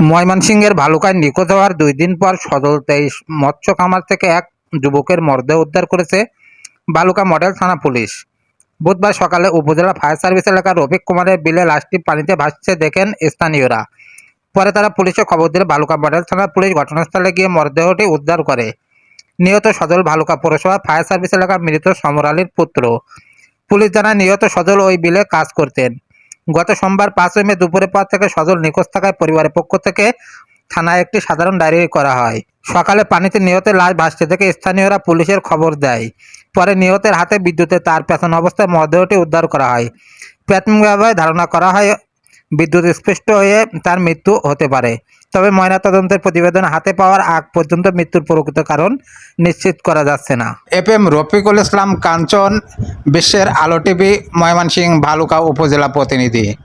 ময়মনসিংহের ভালুকায় নিখোঁজ হওয়ার দুই দিন পর সদল তেইশ মৎস্য খামার থেকে এক যুবকের মরদেহ উদ্ধার করেছে বালুকা মডেল থানা পুলিশ। বুধবার সকালে উপজেলা ফায়ার সার্ভিস এলাকার রফিক কুমারের বিলে লাশটি পানিতে ভাসছে দেখেন স্থানীয়রা। পরে তারা পুলিশে খবর দিলে ভালুকা মডেল থানার পুলিশ ঘটনাস্থলে গিয়ে মরদেহটি উদ্ধার করে। নিহত সজল ভালুকা পৌরসভা ফায়ার সার্ভিস এলাকার মৃত সমর পুত্র। পুলিশ জানায়, নিহত সজল ওই বিলে কাজ করতেন। গত সোমবার পাঁচই মে দুপুরের পর থেকে সজল নিখোঁজ থাকায় পরিবারের পক্ষ থেকে থানায় একটি সাধারণ ডায়েরি করা হয়। সকালে পানিতে নিহতের লাশ ভাসতে থেকে স্থানীয়রা পুলিশের খবর দেয়। পরে নিহতের হাতে বিদ্যুতের তার পেছন অবস্থায় মরদেহটি উদ্ধার করা হয়। প্রাথমিকভাবে ধারণা করা হয়, বিদ্যুৎ স্পৃষ্ট হয়ে তার মৃত্যু হতে পারে। তবে ময়নাতদন্তের প্রতিবেদন হাতে পাওয়ার আগ পর্যন্ত মৃত্যুর প্রকৃত কারণ নিশ্চিত করা যাচ্ছে না। এফ এম রফিকুল ইসলাম কাঞ্চন, বিশ্বের আলো টিভি, ময়মনসিংহ, ভালুকা উপজেলা প্রতিনিধি।